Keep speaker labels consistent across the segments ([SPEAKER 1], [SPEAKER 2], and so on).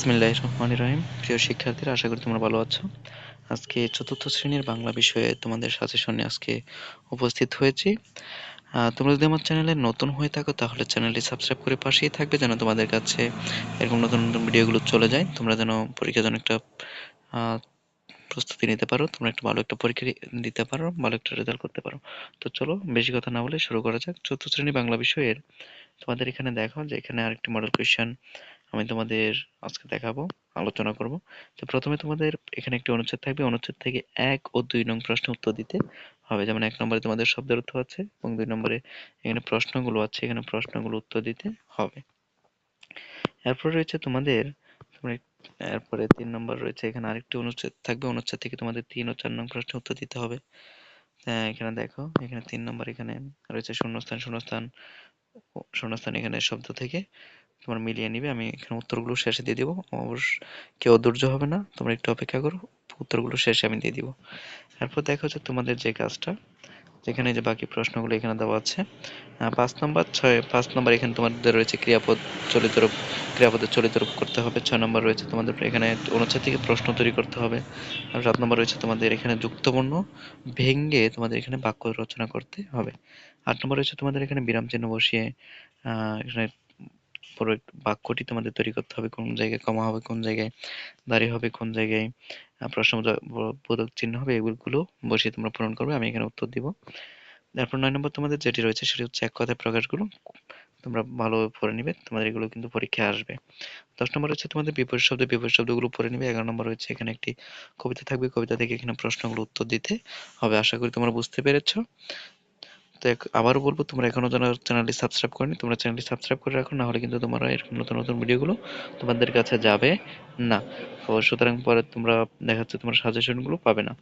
[SPEAKER 1] বিসমিল্লাহির রহমানির রহিম। প্রিয় শিক্ষার্থীরা, আশা করি তোমরা ভালো আছো। আজকে চতুর্থ শ্রেণির বাংলা বিষয়ে তোমাদের সাজেশন নিয়ে আজকে উপস্থিত হয়েছি। তোমরা যদি আমার চ্যানেলে নতুন হয়ে থাকো, তাহলে চ্যানেলটি সাবস্ক্রাইব করে পাশেই থাকবে যেন তোমাদের কাছে এরকম নতুন নতুন ভিডিওগুলো চলে যায়। তোমরা যেন পরীক্ষার জন্য একটা প্রস্তুতি নিতে পারো। তোমরা একটা ভালো একটা পরীক্ষা দিতে পারো, ভালো একটা রেজাল্ট করতে পারো। তো চলো, বেশি কথা না বলে শুরু করা যাক। চতুর্থ শ্রেণি বাংলা বিষয়ের তোমাদের এখানে দেখো যে এখানে আরেকটি মডেল কোয়েশ্চেন আমি তোমাদের আজকে দেখাবো আলোচনা করব। তো প্রথমে তোমাদের এখানে একটি অনুচ্ছেদ থাকবে। অনুচ্ছেদ থেকে এক ও দুই নং প্রশ্নের উত্তর দিতে হবে। যেমন এক নম্বরে তোমাদের শব্দের অর্থ আছে এবং দুই নম্বরে এখানে প্রশ্নগুলো আছে। এখানে প্রশ্নগুলো উত্তর দিতে হবে। এরপর রয়েছে তোমাদের এরপরে তিন নম্বর রয়েছে। এখানে আরেকটি অনুচ্ছেদ থাকবে। অনুচ্ছেদ থেকে তোমাদের তিন ও চার নং প্রশ্নের উত্তর দিতে হবে। হ্যাঁ, এখানে দেখো এখানে তিন নম্বর এখানে রয়েছে শূন্যস্থান। শূন্যস্থান শূন্যস্থান এখানে শব্দ থেকে তোমার মিলিয়ে নিবে, আমি এখানে উত্তরগুলো শেষে দিয়ে দিব। অবশ্য কেউ ধৈর্য হবে না, তোমরা একটু অপেক্ষা করো, উত্তরগুলো শেষে আমি দিয়ে দিব। এরপর দেখো যে তোমাদের যে কাজটা, যেখানে যে বাকি প্রশ্নগুলো এখানে দেওয়া আছে। পাঁচ নম্বর, ছয়, পাঁচ নম্বর এখানে তোমাদের রয়েছে ক্রিয়াপদ চলিত রূপ ক্রিয়াপদের চলিত রূপ করতে হবে। ছয় নম্বর রয়েছে তোমাদের এখানে অনুচ্ছেদ থেকে প্রশ্ন তৈরি করতে হবে। আর সাত নম্বর রয়েছে তোমাদের এখানে যুক্তবর্ণ ভেঙ্গে তোমাদের এখানে বাক্য রচনা করতে হবে। আট নম্বর রয়েছে তোমাদের এখানে বিরাম চিহ্ন বসিয়ে এখানে পুরো বাক্যটি তোমাদের তৈরি করতে হবে কোন জায়গায় কমা হবে কোন জায়গায় দাঁড়িয়ে হবে কোন জায়গায় আহ, প্রশ্নবোধক চিহ্ন হবে এগুলো বসিয়ে তোমরা পূরণ করবে আমি এখানে উত্তর দিব। তারপর নয় নম্বর তোমাদের যেটি রয়েছে সেটি হচ্ছে এক কথায় প্রকাশগুলো তোমরা ভালোভাবে পড়ে নিবে তোমাদের এগুলো কিন্তু পরীক্ষায় আসবে। দশ নম্বর হচ্ছে তোমাদের বিপরীত শব্দ বিপরীত শব্দগুলো পড়ে নিবে এগারো নম্বর হচ্ছে এখানে একটি কবিতা থাকবে কবিতা থেকে এখানে প্রশ্নগুলো উত্তর দিতে হবে আশা করি তোমরা বুঝতে পেরেছ। এক- আবারও বলব, তোমরা এখনও যারা চ্যানেলটি সাবস্ক্রাইব করনি, তোমরা চ্যানেলটি সাবস্ক্রাইব করে রাখো না হলে কিন্তু তোমরা এরকম নতুন নতুন ভিডিওগুলো তোমাদের কাছে যাবে না। তো সুতরাং পরে তোমরা দেখা যাচ্ছে তোমার সাজেশনগুলো পাবে না।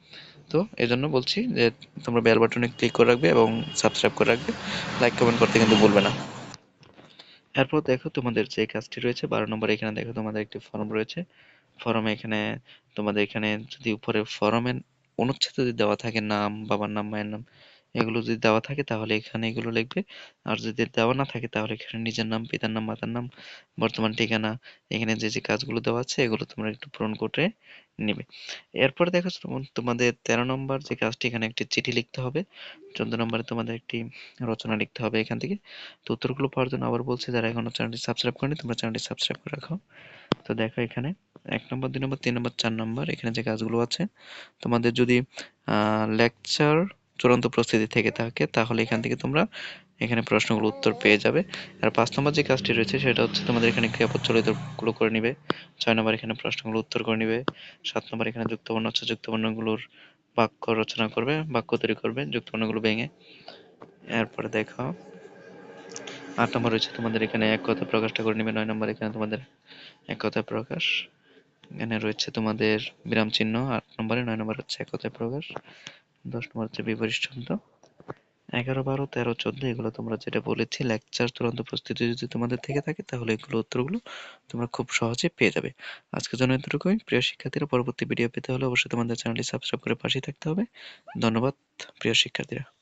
[SPEAKER 1] তো এই জন্য বলছি যে, তোমরা বেল বাটনে ক্লিক করে রাখবে এবং সাবস্ক্রাইব করে রাখবে। লাইক কমেন্ট করতে কিন্তু ভুলবে না। এরপর দেখো তোমাদের যে কাজটি রয়েছে, বারো নম্বর এখানে দেখো তোমাদের একটি ফর্ম রয়েছে। ফর্মে এখানে তোমাদের এখানে যদি উপরে ফর্মের অনুচ্ছেদ যদি দেওয়া থাকে, নাম, বাবার নাম, মায়ের নাম এগুলো যদি দেওয়া থাকে তাহলে এখানে এগুলো লিখবে। আর যদি দেওয়া না থাকে তাহলে এখানে নিজের নাম, পিতার নাম, মাতার নাম, বর্তমান ঠিকানা, এখানে যে যে কাজগুলো দেওয়া আছে এগুলো তোমরা একটু পূরণ করে নিবে। এরপরে দেখো তোম- তোমাদের তেরো নম্বর যে কাজটি, এখানে একটি চিঠি লিখতে হবে। চোদ্দ নম্বরে তোমাদের একটি রচনা লিখতে হবে এখান থেকে। তো উত্তরগুলো পাওয়ার জন্য আবার বলছি, যারা এখনও চ্যানেলটি সাবস্ক্রাইব করেনি, তোমরা চ্যানেলটি সাবস্ক্রাইব করে রাখো। তো দেখো এখানে এক নম্বর, দুই নম্বর, তিন নম্বর, চার নম্বর, এখানে যে কাজগুলো আছে, তোমাদের যদি লেকচার চূড়ান্ত প্রস্তুতি থেকে থাকে, তাহলে এখান থেকে তোমরা এখানে প্রশ্নগুলো উত্তর পেয়ে যাবে। আর পাঁচ নম্বর যে কাজটি রয়েছে, সেটা হচ্ছে তোমাদের এখানে ক্রিয়াপদ চলিতগুলো করে নিবে। ছয় নম্বর এখানে প্রশ্নগুলো উত্তর করে নিবে। সাত নম্বর এখানে যুক্তবর্ণ, হচ্ছে যুক্তবর্ণগুলোর বাক্য রচনা করবে, বাক্য তৈরি করবে, যুক্তবর্ণগুলো ভেঙে। এরপরে দেখো, আট নম্বর রয়েছে, তোমাদের এখানে এক কথা প্রকাশটা করে নিবে। নয় নম্বর এখানে তোমাদের এক কথায় প্রকাশ। এখানে রয়েছে তোমাদের বিরাম চিহ্ন, আট নম্বরে। নয় নম্বর হচ্ছে এক কথায় প্রকাশ। দশ নম্বর হচ্ছে বিপরীত শব্দ এগারো, বারো, তেরো, চোদ্দ, এগুলো তোমরা যেটা বলেছি লেকচার চূড়ান্ত প্রস্তুতি যদি তোমাদের থেকে থাকে, তাহলে এগুলো উত্তরগুলো তোমরা খুব সহজে পেয়ে যাবে। আজকের জন্য এতটুকুই। প্রিয় শিক্ষার্থীরা, পরবর্তী ভিডিও পেতে হলে অবশ্যই তোমাদের চ্যানেলটি সাবস্ক্রাইব করে পাশেই থাকতে হবে। ধন্যবাদ, প্রিয় শিক্ষার্থীরা।